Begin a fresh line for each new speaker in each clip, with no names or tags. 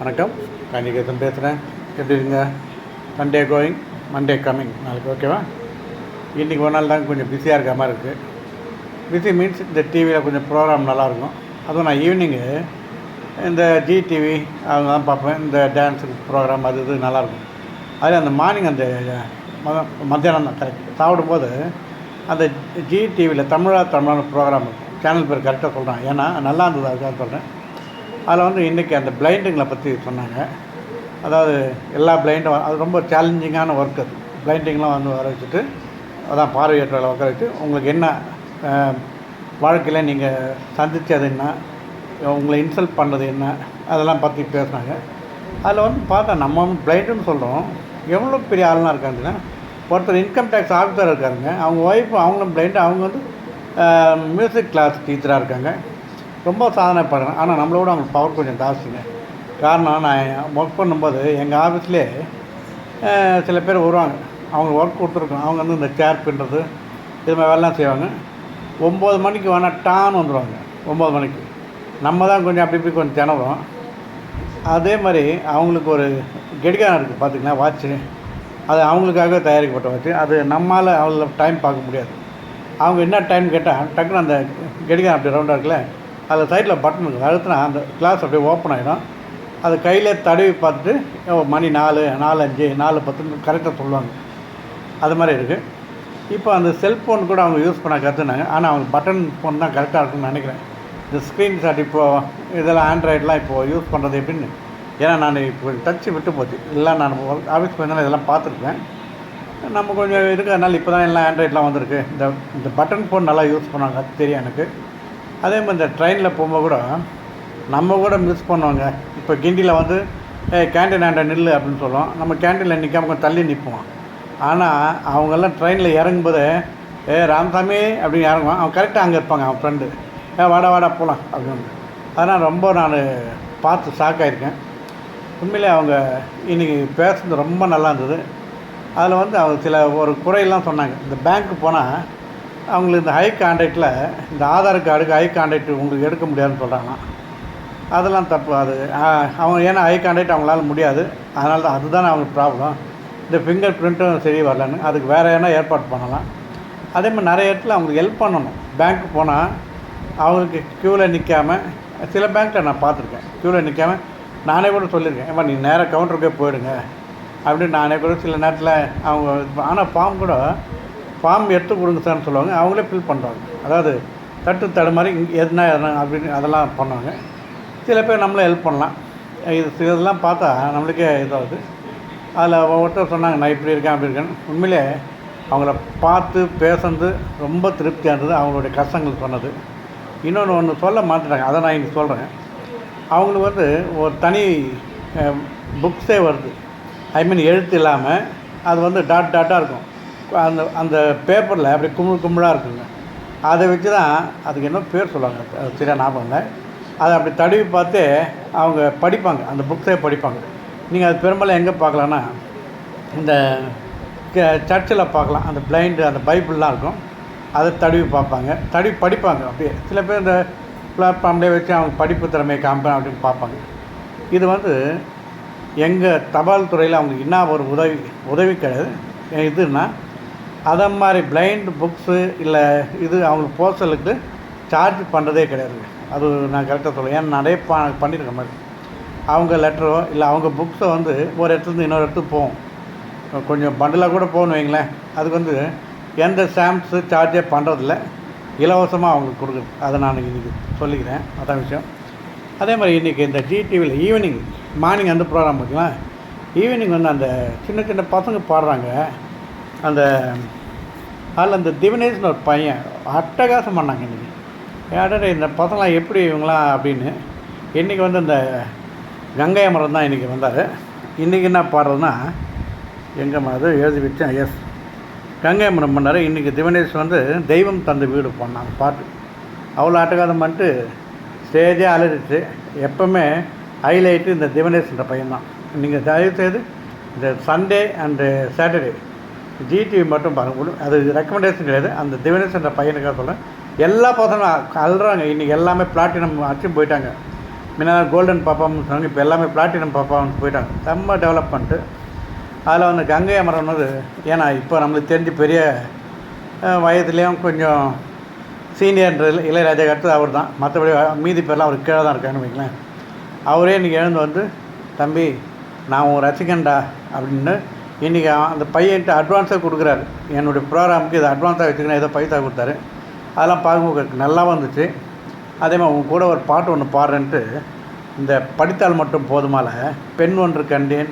வணக்கம். காஞ்சிகேசன் பேசுகிறேன் எப்படி இருங்க சண்டே கோயிங் மண்டே கம்மிங் நாளைக்கு ஓகேவா இன்றைக்கி ஒரு நாள் தான் கொஞ்சம் பிஸியாக இருக்க மாதிரி இருக்குது பிஸி மீன்ஸ் இந்த டிவியில் கொஞ்சம் ப்ரோக்ராம் நல்லாயிருக்கும். அதுவும் நான் ஈவினிங்கு இந்த ஜி டிவி அவங்க தான் பார்ப்பேன். இந்த டான்ஸு ப்ரோக்ராம் அது இது நல்லாயிருக்கும். அதில் அந்த மார்னிங் அந்த மத்தியானம் தான் கரெக்ட் சாப்பிடும்போது அந்த ஜி டிவியில் தமிழா தமிழான ப்ரோக்ராம் இருக்கும். சேனல் பேர் கரெக்டாக சொல்கிறேன் ஏன்னா நல்லா இருந்தது அதுக்காக சொல்கிறேன் அதில் வந்து இன்றைக்கி அந்த பிளைண்டுங்களை பற்றி சொன்னாங்க. அதாவது எல்லா பிளைண்டும் அது ரொம்ப சேலஞ்சிங்கான ஒர்க் அது. பிளைண்டிங்லாம் வந்து வர வச்சுட்டு அதான் பார்வையற்றவர்களை உட்கார வச்சு உங்களுக்கு என்ன வாழ்க்கையில் நீங்கள் சந்தித்தது என்ன? உங்களை இன்சல்ட் பண்ணது என்ன? அதெல்லாம் பற்றி பேசுனாங்க. அதில் வந்து பார்த்தா நம்ம பிளைண்டுன்னு சொல்கிறோம் எவ்வளோ பெரிய ஆள்லாம் இருக்காங்கன்னா. ஒருத்தர் இன்கம் டேக்ஸ் ஆஃபீஸர் இருக்காருங்க. அவங்க ஒய்ஃப் அவங்களும் பிளைண்டு அவங்க வந்து மியூசிக் கிளாஸ் டீச்சராக இருக்காங்க. ரொம்ப சாதனை பண்ணுறேன் ஆனால் நம்மளோட அவங்களுக்கு பவர் கொஞ்சம் ஜாஸ்திங்க. காரணம் நான் ஒர்க் பண்ணும்போது எங்கள் ஆஃபீஸ்லேயே சில பேர் வருவாங்க. அவங்க ஒர்க் கொடுத்துருக்கோம் அவங்க வந்து இந்த சேர் பின்னுறது இது மாதிரி வேலைலாம் செய்வாங்க. ஒம்பது மணிக்கு வேணால் டான் வந்துடுவாங்க ஒம்பது மணிக்கு. நம்ம தான் கொஞ்சம் அப்படி இப்படி கொஞ்சம் திணறோம் அதே மாதிரி அவங்களுக்கு ஒரு கெடிகாரம் இருக்குது பார்த்திங்கன்னா வாட்ச்சு அது அவங்களுக்காக தயாரிக்கப்பட்ட வாட்ச்சு அது நம்மளால் அவ்வளோ டைம் பார்க்க முடியாது. அவங்க என்ன டைம் கேட்டால் டக்குன்னு அந்த கெடிகாரம் அப்படி ரவுண்டாக இருக்குல்ல? அதில் சைடில் பட்டன் இருக்குது அழுத்தினா அந்த கிளாஸ் அப்படியே ஓப்பன் ஆகிடும் அது கையிலே தடவி பார்த்துட்டு மணி நாலு நாலு அஞ்சு நாலு பத்துன்னு கரெக்டாக சொல்லுவாங்க. அது மாதிரி இருக்குது இப்போ அந்த செல்ஃபோன் கூட அவங்க யூஸ் பண்ண கற்றுனாங்க ஆனால் அவங்க பட்டன் ஃபோன் தான் கரெக்டாக இருக்கும்னு நினைக்கிறேன். இந்த ஸ்க்ரீன் ஷாட் இப்போது இதெல்லாம் ஆண்ட்ராய்டெலாம் இப்போது யூஸ் பண்ணுறது எப்படின்னு ஏன்னா நான் இப்போ டச்சு விட்டு போச்சு. இல்லை நான் ஆஃபீஸ் போயிருந்தாலும் இதெல்லாம் பார்த்துருக்கேன். நம்ம கொஞ்சம் இருக்கிறதுனால இப்போ தான் எல்லாம் ஆண்ட்ராய்டெலாம் வந்திருக்கு. இந்த இந்த பட்டன் ஃபோன் நல்லா யூஸ் பண்ணாங்க. அது தெரியும் எனக்கு. அதே மாதிரி இந்த ட்ரெயினில் போகும்போது கூட நம்ம கூட மிஸ் பண்ணுவாங்க. இப்போ கிண்டியில் வந்து ஏ கேண்டீன் ஆண்ட நில்லு அப்படின்னு சொல்லுவோம். நம்ம கேண்டீனில் நிற்காம கொஞ்சம் தள்ளி நிற்போம் ஆனால் அவங்கெல்லாம் ட்ரெயினில் இறங்கும்போது ஏ ராமசாமி அப்படின்னு இறங்குவான். அவன் கரெக்டாக அங்கே இருப்பாங்க அவன் ஃப்ரெண்டு ஏ வாடா வாடா போகலாம் அப்படின்னு. அதனால் ரொம்ப நான் பார்த்து ஷாக் ஆகிருக்கேன் உண்மையிலே அவங்க இன்றைக்கி பேசுனது ரொம்ப நல்லா இருந்தது. அதில் வந்து அவங்க சில ஒரு குறையெல்லாம் சொன்னாங்க. இந்த பேங்க்கு போனால் அவங்களுக்கு இந்த ஹை கான்டாக்டில் இந்த ஆதார் கார்டுக்கு ஹை கான்டாக்ட் உங்களுக்கு எடுக்க முடியாதுன்னு சொல்கிறாங்களாம் அதெல்லாம் தப்பு. அது அவங்க ஏன்னா ஹை கான்டாக்ட் அவங்களால முடியாது. அதனால தான் அதுதான் அவங்களுக்கு ப்ராப்ளம் இந்த ஃபிங்கர் பிரிண்ட்டும் சரி வரலன்னு அதுக்கு வேறு என்ன ஏற்பாடு பண்ணலாம். அதே மாதிரி நிறைய இடத்துல அவங்களுக்கு ஹெல்ப் பண்ணணும். பேங்க்கு போனால் அவங்களுக்கு க்யூவில் நிற்காம சில பேங்க்கில் நான் பார்த்துருக்கேன். க்யூவில் நிற்காம நானே கூட சொல்லியிருக்கேன். ஏம்மா நீ நேராக கவுண்டருக்கே போயிடுங்க. அப்படின்னு நானே கூட சில நேரத்தில் அவங்க ஆனால் ஃபார்ம் கூட ஃபார்ம் எடுத்து கொடுங்க சார்னு சொல்லுவாங்க. அவங்களே ஃபில் பண்ணுறாங்க அதாவது தட்டு மாதிரி இங்கே எதுனா எதுனா அப்படின்னு அதெல்லாம் பண்ணுவாங்க. சில பேர் நம்மளே ஹெல்ப் பண்ணலாம். இது சிலதெல்லாம் பார்த்தா நம்மளுக்கே இதாகுது. அதில் ஒவ்வொருத்தர் சொன்னாங்க நான் இப்படி இருக்கேன் அப்படி இருக்கேன். உண்மையிலே அவங்கள பார்த்து பேசுனது ரொம்ப திருப்தியாக இருந்தது. அவங்களுடைய கஷ்டங்கள் சொன்னது. இன்னொன்று ஒன்று சொல்ல மாட்டுறாங்க அதை நான் இங்கே சொல்கிறேன் அவங்களுக்கு வந்து ஒரு தனி புக்ஸே வருது. ஐ மீன் எழுத்து இல்லாமல் அது வந்து டாட் டாட்டாக இருக்கும். அந்த அந்த பேப்பரில் அப்படி குமிழ் குமிழாக இருக்குங்க. அதை வச்சு தான் அதுக்கு என்ன பேர் சொல்லுவாங்க. அது ஞாபகம் இல்லை. அதை அப்படி தடவி பார்த்து அவங்க படிப்பாங்க. அந்த புக்ஸே படிப்பாங்க. நீங்கள் அது பெரும்பாலும் எங்கே பார்க்கலான்னா இந்த சர்ச்சில் பார்க்கலாம். அந்த பிளைண்டு அந்த பைபிள்லாம் இருக்கும். அதை தடவி பார்ப்பாங்க. தடவி படிப்பாங்க அப்படியே. சில பேர் இந்த பிளாட்ஃபார்ம்லேயே வச்சு அவங்க படிப்பு திறமையை காமிப்பேன் அப்படின்னு பார்ப்பாங்க. இது வந்து எங்கள் தபால் துறையில் அவங்களுக்கு என்ன ஒரு உதவி உதவி கிடையாது. இதுன்னா அதை மாதிரி பிளைண்ட் புக்ஸு இல்லை இது அவங்களுக்கு போஸ்டலுக்கு சார்ஜ் பண்ணுறதே கிடையாதுங்க அது நான் கரெக்டாக சொல்லுவேன் ஏன்னா நிறைய பா பண்ணியிருக்க மாதிரி. அவங்க லெட்டரோ இல்லை அவங்க புக்ஸை வந்து ஒரு இடத்துலேருந்து இன்னொரு இடத்துக்கு போகும். கொஞ்சம் பண்டலாக கூட போகணும் வைங்களேன். அதுக்கு வந்து எந்த ஸ்டாம்ப்ஸு சார்ஜே பண்ணுறதில்ல இலவசமாக அவங்களுக்கு கொடுக்குது. அதை நான் இன்றைக்கி சொல்லிக்கிறேன். அதான் விஷயம். அதே மாதிரி இன்றைக்கி இந்த ஜிடிவியில் ஈவினிங் மார்னிங் அந்த ப்ரோக்ராம் பார்க்கலாம் ஈவினிங் வந்து அந்த சின்ன சின்ன பசங்க பாடுறாங்க. அந்த அதில் அந்த திவினேஷ்னு ஒரு பையன் அட்டகாசம் பண்ணாங்க இன்றைக்கி ஏடா இந்த பசங்களாம் எப்படி இவங்களாம் அப்படின்னு. இன்றைக்கி வந்து இந்த கங்கை அமரன் தான் இன்றைக்கி வந்தார். இன்றைக்கி என்ன பாடுறதுன்னா எங்கே அது எழுதி வச்சேன் எஸ் கங்கை மரம் பண்ணார். இன்றைக்கி திவனேஷ் வந்து தெய்வம் தந்த வீடு பண்ணாங்க பாட்டு. அவ்வளோ அட்டகாசம் பண்ணிட்டு ஸ்டேஜே அலறிச்சு எப்போவுமே ஹைலைட்டு இந்த திவனேஷ்ன்ற பையன் தான் நீங்கள் தயவுசெய்து இந்த சண்டே அண்டு சாட்டர்டே ஜிடிவி மட்டும் பாருங்கள் அது ரெக்கமெண்டேஷன் கிடையாது. அந்த திவனேஷ் என்ற பையனுக்காக சொல்கிறேன் எல்லா பசங்களும் அல்றாங்க இன்றைக்கி எல்லாமே பிளாட்டினம் அச்சும் போயிட்டாங்க. முன்ன கோல்டன் பர்ஃபார்மன்ஸ் சொன்னாங்க. இப்போ எல்லாமே பிளாட்டினம் பர்ஃபார்மன்ஸ் போயிட்டாங்க. செம்ம டெவலப்மெண்ட்டு அதில் வந்து கங்கை அமரம்னது ஏன்னா இப்போ நம்மளுக்கு தெரிஞ்ச பெரிய வயதுலேயும் கொஞ்சம் சீனியர்ன்றது இளையராஜா அடுத்தது அவர் தான். மற்றபடி மீதி பேர்லாம் அவர் கீழே தான் இருக்காருன்னு வைங்களேன். அவரே இன்றைக்கி எழுந்து வந்து தம்பி நான் உன் ரசிகன்டா அப்படின்னு இன்றைக்கி அந்த பையன்ட்டு அட்வான்ஸாக கொடுக்குறாரு. என்னுடைய ப்ரோக்ராமுக்கு இதை அட்வான்ஸாக வச்சுக்கணும் ஏதோ பைசா கொடுத்தாரு. அதெல்லாம் பார்க்கும்போது நல்லா வந்துச்சு. அதே மாதிரி உங்க கூட ஒரு பாட்டு ஒன்று பாடுறேன்ட்டு இந்த படித்தால் மட்டும் போதுமால பெண் ஒன்று கண்டேன்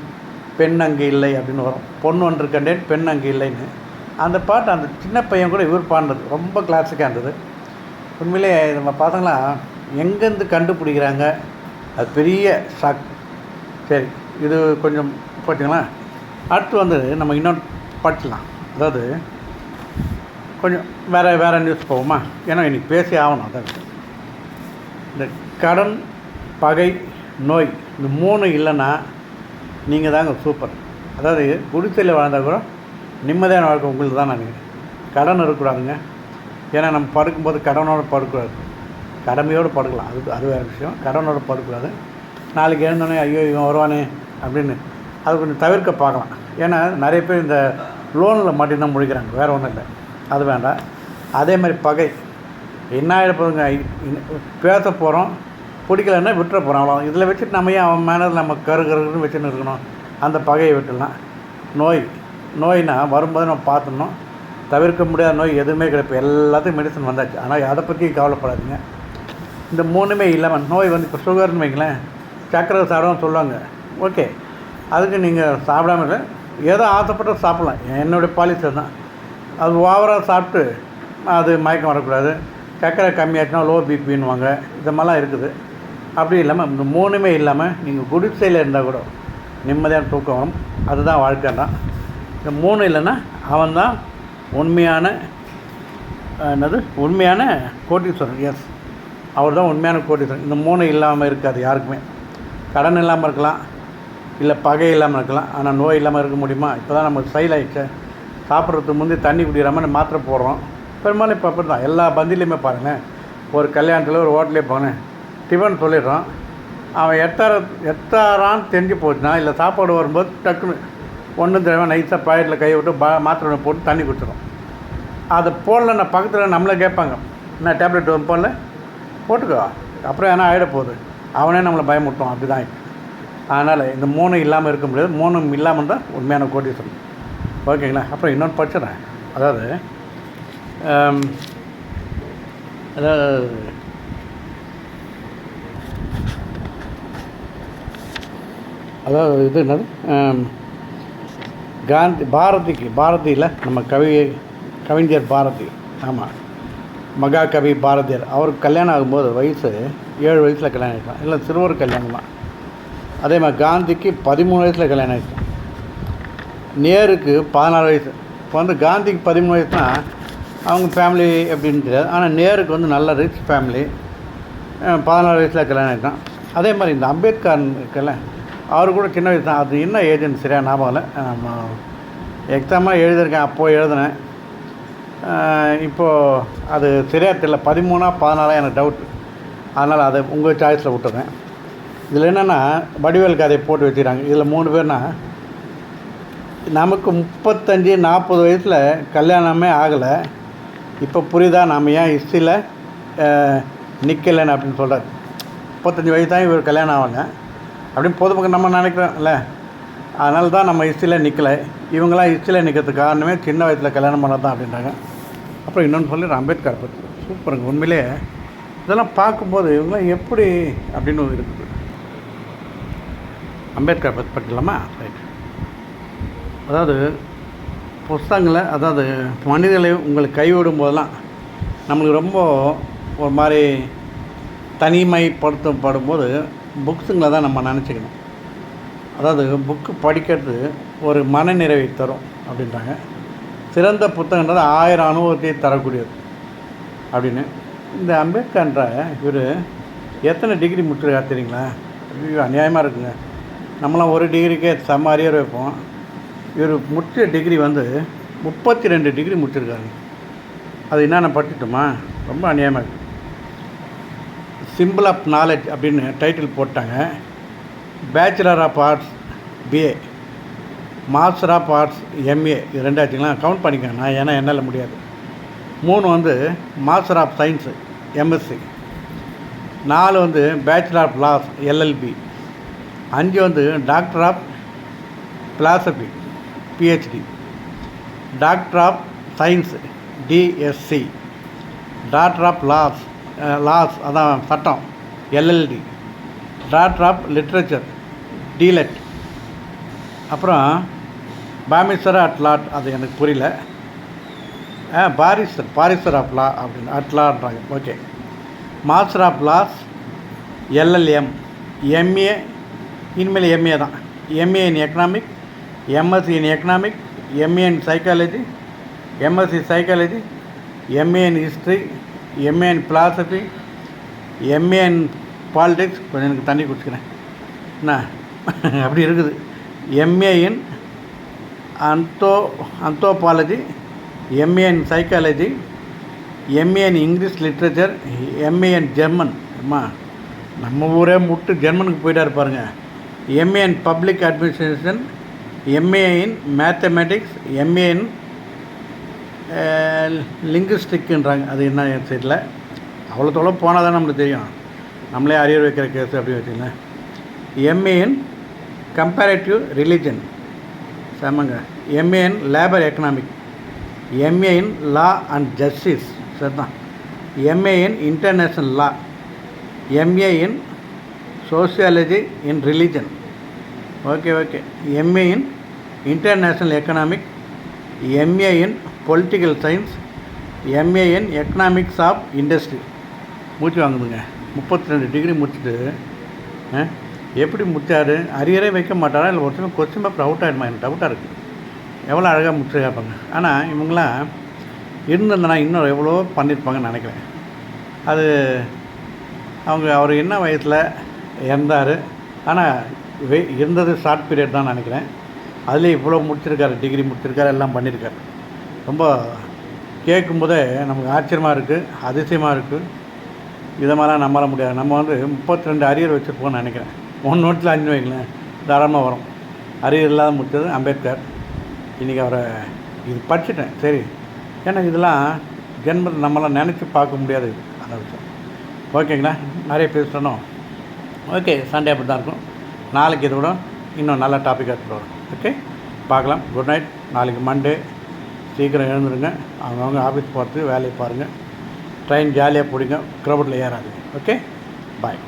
பெண் அங்கு இல்லை அப்படின்னு வரும். பொண்ணு ஒன்று கண்டேன் பெண் அங்கு இல்லைன்னு. அந்த பாட்டு அந்த சின்ன பையன் கூட இவர் பாடினது. ரொம்ப கிளாசிக்காக இருந்தது. உண்மையிலே நம்ம பார்த்தோங்களா எங்கேருந்து கண்டுபிடிக்கிறாங்க? அது பெரிய ஷாக் சரி இது கொஞ்சம் போட்டிங்களா அடுத்து வந்து நம்ம இன்னொன்று படிக்கலாம் அதாவது கொஞ்சம் வேறு வேறு நியூஸ் போவோமா? ஏன்னா இன்னைக்கு பேசி ஆகணும் அதாவது இந்த கடன் பகை நோய் இந்த மூணு இல்லைன்னா நீங்கள் தாங்க சூப்பர் அதாவது குடிசையில் வாழ்ந்தால் கூட நிம்மதியான வாழ்க்கை உங்களுக்கு தான் நினைக்கிறேன். கடன் இருக்கக்கூடாதுங்க. ஏன்னா நம்ம படுக்கும்போது கடனோடு படுக்கூடாது கடமையோடு படுக்கலாம். அது அது வேறு விஷயம். கடனோடு படுக்கூடாது நாளைக்கு எழுந்தோடனே ஐயோ இவன் வருவானே அப்படின்னு அது கொஞ்சம் தவிர்க்க பார்க்கலாம். ஏன்னா நிறைய பேர் இந்த லோனில் மட்டும்தான் முழிக்கிறாங்க. வேறு ஒன்றும் இல்லை. அது வேண்டாம். அதே மாதிரி பகை. என்ன ஆகிடப்போதுங்க பேச போகிறோம் பிடிக்கலன்னா விட்டுற போகிறோம் அவ்வளோ இதில் வச்சுட்டு நம்ம ஏன் அவன் மேலே நம்ம கரு கருன்னு வச்சுன்னு இருக்கணும்? அந்த பகையை விட்டுடலாம். நோய். நோய்னா வரும்போது நம்ம பார்த்துடணும். தவிர்க்க முடியாத நோய் எதுவுமே கிடையாது. எல்லாத்துக்கும் மெடிசன் வந்தாச்சு. ஆனால் அதை பற்றி கவலைப்படாதீங்க. இந்த மூணுமே இல்லாமல் நோய் வந்து இப்போ சுகர்னு வைங்களேன். சக்கரை சாரம் சொல்லுவாங்க. ஓகே அதுக்கு நீங்கள் சாப்பிடாம இல்லை ஏதோ ஆசைப்பட்ட சாப்பிட்லாம். என்னுடைய பாலிசி தான். அது ஓவராக சாப்பிட்டு அது மயக்கம் வரக்கூடாது. சக்கரை கம்மியாச்சுன்னா லோ பிபின்னுவாங்க இந்த மாதிரிலாம் இருக்குது. அப்படி இல்லாமல் இந்த மூணுமே இல்லாமல் நீங்கள் குடிசையில் இருந்தால் கூட நிம்மதியான தூக்கம் வரும். அதுதான் வாழ்க்கை தான். இந்த மூணு இல்லைன்னா அவன் தான் உண்மையான என்னது? உண்மையான கோட்டீஸ்வரன். எஸ் அவர் தான் உண்மையான கோட்டீஸ்வரன். இந்த மூணு இல்லாமல் இருக்காது யாருக்குமே. கடன் இல்லாமல் இருக்கலாம். இல்லை பகை இல்லாமல் இருக்கலாம். ஆனால் நோய் இல்லாமல் இருக்க முடியுமா? இப்போ தான் நம்ம ஃபெயில் ஆகிடுச்சு சாப்பிட்றதுக்கு முந்தைய தண்ணி குடிக்கிறாமல் மாத்திரை போடுறோம். பெரும்பாலும் இப்போ அப்படி தான் எல்லா பந்திலையுமே பாருங்களேன். ஒரு கல்யாணத்தில் ஒரு ஹோட்டலே போனேன். டிஃபன் சொல்லிடுறோம் அவன் எத்தார எத்தாரான்னு தெரிஞ்சு போச்சுன்னா இல்லை சாப்பாடு வரும்போது டக்குன்னு ஒன்றும் தெரியாமல் நைஸாக பாக்கெட்டில் கை விட்டு பா மாத்திரை போட்டு தண்ணி கொடுத்துரும் அதை போடலன்னா பக்கத்தில் நம்மளே கேட்பாங்க. என்ன டேப்லெட் போடல? போட்டுக்கோ. அப்புறம் ஏன்னா ஆகிட போகுது அவனே நம்மளை பயமுட்டோம் அப்படி தான் அதனால் இந்த மூணும் இல்லாமல் இருக்க முடியாது. மூணும் இல்லாமல் தான் உண்மையான கோடீஸ்வரன். ஓகேங்களா? அப்புறம் இன்னொன்று படிச்சிடறேன் அதாவது அதாவது அதாவது இது என்னது? காந்தி பாரதிக்கு பாரதியில் நம்ம கவி கவிஞர் பாரதி. ஆமாம் மகாகவி பாரதியார். அவருக்கு கல்யாணம் ஆகும்போது வயசு ஏழு வயசில் கல்யாணம் ஆகிட்டான் இல்லை சிறுவர் கல்யாணம் தான் அதே மாதிரி காந்திக்கு பதிமூணு வயசில் கல்யாணம் ஆகிட்டான் நேருக்கு பதினாலு வயசு. இப்போ வந்து காந்திக்கு பதிமூணு வயசுனா அவங்க ஃபேமிலி எப்படின்னு தெரியாது. ஆனால் நேருக்கு வந்து நல்ல ரிச் ஃபேமிலி பதினாலு வயசில் கல்யாணம் ஆகிட்டான் அதே மாதிரி இந்த அம்பேத்கர் இருக்குல்ல அவர் கூட சின்ன வயசு தான் அது என்ன ஏஜென்ட் சரியாக ஞாபகம் இல்லை. எக்ஸாமாக எழுதியிருக்கேன் அப்போது எழுதினேன். இப்போது அது சரியாக தெரியல. பதிமூணா பதினாலா எனக்கு டவுட் அதனால் அதை உங்கள் சாய்ஸில் விட்டுறேன். இதில் என்னென்னா வடிவேல் கதையை போட்டு வச்சுக்கிறாங்க. இதில் மூணு பேர்னா நமக்கு முப்பத்தஞ்சு நாற்பது வயசில் கல்யாணமே ஆகலை. இப்போ புரியுதா? நாம் ஏன் ஹிஸ்ட்ரியில் நிற்கலைன்னு அப்படின்னு சொல்கிறார். முப்பத்தஞ்சு வயசு தான் இவர் கல்யாணம் ஆகலை அப்படின்னு பொதுமக்கள் நம்ம நினைக்கிறோம்ல. அதனால தான் நம்ம ஹிஸ்ட்ரியில் நிற்கலை இவங்களாம் ஹிஸ்ட்ரியில் நிற்கிறதுக்கு காரணமே சின்ன வயசில் கல்யாணம் பண்ண தான் அப்படின்றாங்க. அப்புறம் இன்னொன்று சொல்லி அம்பேத்கர் பற்றி. சூப்பருங்க. உண்மையிலே இதெல்லாம் பார்க்கும்போது இவங்களாம் எப்படி அப்படின்னு இருக்குது. அம்பேத்கர் பற்றி படிக்கலாமா ரைட் அதாவது புஸ்தகங்களை அதாவது மனிதர்களை உங்களை கைவிடும் போதெல்லாம் நம்மளுக்கு ரொம்ப ஒரு மாதிரி தனிமைப்படுத்தப்படும் போது புக்ஸுங்களை தான் நம்ம நினச்சிக்கணும். அதாவது புக்கு படிக்கிறது ஒரு மனநிறைவை தரும் அப்படின்றாங்க. சிறந்த புத்தகன்றது ஆயிரம் அனுபவத்தை தரக்கூடியது அப்படின்னு. இந்த அம்பேத்கர்ன்ற இவர் எத்தனை டிகிரி முடிச்சிருக்காரு தெரியுங்களா? ஐயோ அநியாயமாக இருக்குங்க. நம்மளாம் ஒரு டிகிரிக்கே செம்ம அரியர் வைப்போம் இவர் முடிச்ச டிகிரி வந்து முப்பத்தி ரெண்டு டிகிரி முடிச்சிருக்காரு. அது என்னென்ன பட்டுட்டுமா ரொம்ப அநியாயமாக இருக்குது சிம்பிள் ஆஃப் நாலேஜ் அப்படின்னு டைட்டில் போட்டாங்க. Bachelor of arts BA master of arts MA இது ரெண்டாச்சுங்களா? கவுண்ட் பண்ணிக்கோங்க. நான் ஏன்னா என்னால் முடியாது. மூணு வந்து மாஸ்டர் ஆஃப் சயின்ஸு எம்எஸ்சி நாலு வந்து பேச்சுலர் ஆஃப் லாஸ் எல்எல்பி அஞ்சு வந்து doctor of philosophy PhD doctor of science DSc doctor of laws laws அதான் சட்டம் LLD doctor of literature DLitt அப்புறம் பாமேஸ்வர அட்லாட் அது எனக்கு புரியல. ஆ பாரிஸ்டர் பாரிஸ்டர் ஆஃப் லா அப்படின்னு அட்லான்றாங்க okay. Master of laws LLM MA இனிமேல் எம்ஏ தான் MA in economic MSc in economic MA in psychology MSc psychology MA in history MA in philosophy MA in politics கொஞ்சம் எனக்கு தண்ணி குடிச்சுக்கிறேன் என்ன அப்படி இருக்குது MA in anthro anthropology MA in psychology MA in English literature MA in German அம்மா நம்ம ஊரே முட்டு ஜெர்மனுக்கு போயிட்டார் பாருங்கள் MA in public administration MA in mathematics MA in லிங்குஸ்டிக்குன்றாங்க அது என்ன தெரியல. அவ்வளோ தொலை போனால் தான் நம்மளுக்கு தெரியும். நம்மளே அறிய வைக்கிற கேஸ் அப்படின்னு வச்சுங்களேன் MA in comparative religion செமங்க MA in labour economic MA in law and justice சரிதான். MA in international law MA in sociology in religion okay okay. MA in international economic MA in political science MA in economics of industry மூச்சு வாங்குதுங்க. முப்பத்தி ரெண்டு degree முடிச்சுட்டு எப்படி முடிச்சாரு? அரியரே வைக்க மாட்டாரா? இல்லை ஒருத்தரும் கொஸ்டின் பேப்பர் அவுட் ஆகிடுமா எனக்கு டவுட்டாக இருக்குது எவ்வளோ அழகாக முடிச்சிருக்காப்பாங்க கேட்பாங்க ஆனால் இவங்களாம் இருந்திருந்தனா இன்னும் எவ்வளோ பண்ணியிருப்பாங்கன்னு நினைக்கிறேன். அது அவங்க அவர் என்ன வயசில் இறந்தார்? ஆனால் வெ இருந்தது ஷார்ட் பீரியட் தான் நினைக்கிறேன். அதிலே இவ்வளோ முடிச்சிருக்காரு டிகிரி முடிச்சிருக்காரு எல்லாம் பண்ணியிருக்காரு ரொம்ப கேட்கும்போதே நமக்கு ஆச்சரியமாக இருக்குது அதிசயமாக இருக்குது இதை மாதிரிலாம் நம்பல முடியாது. நம்ம வந்து முப்பத்தி ரெண்டு அரியர் வச்சுருப்போம்னு நினைக்கிறேன். ஒன்று நோட்டில் அஞ்சு வைங்களேன். தாராளமாக வரும். அரியர் இல்லாத முடிச்சது அம்பேத்கர். இன்றைக்கி அவரை இது படிச்சுட்டேன். சரி. ஏன்னா இதெல்லாம் ஜென்மத்தில் நம்மளாம் நினச்சி பார்க்க முடியாது. அந்த விஷயம். ஓகேங்களா? நிறைய பேசணும் ஓகே சண்டே அப்படி தான் இருக்கும். நாளைக்கு இதை விட இன்னும் நல்ல டாப்பிக்காக எடுத்துகிட்டு வரோம் ஓகே பார்க்கலாம். குட் நைட் நாளைக்கு மண்டே சீக்கிரம் எழுந்துருங்க. அவங்கவுங்க ஆஃபீஸ் போகிறது வேலையை பாருங்கள் ட்ரெயின் ஜாலியாக பிடிங்க. க்ரௌடில் ஏறாது ஓகே பாய்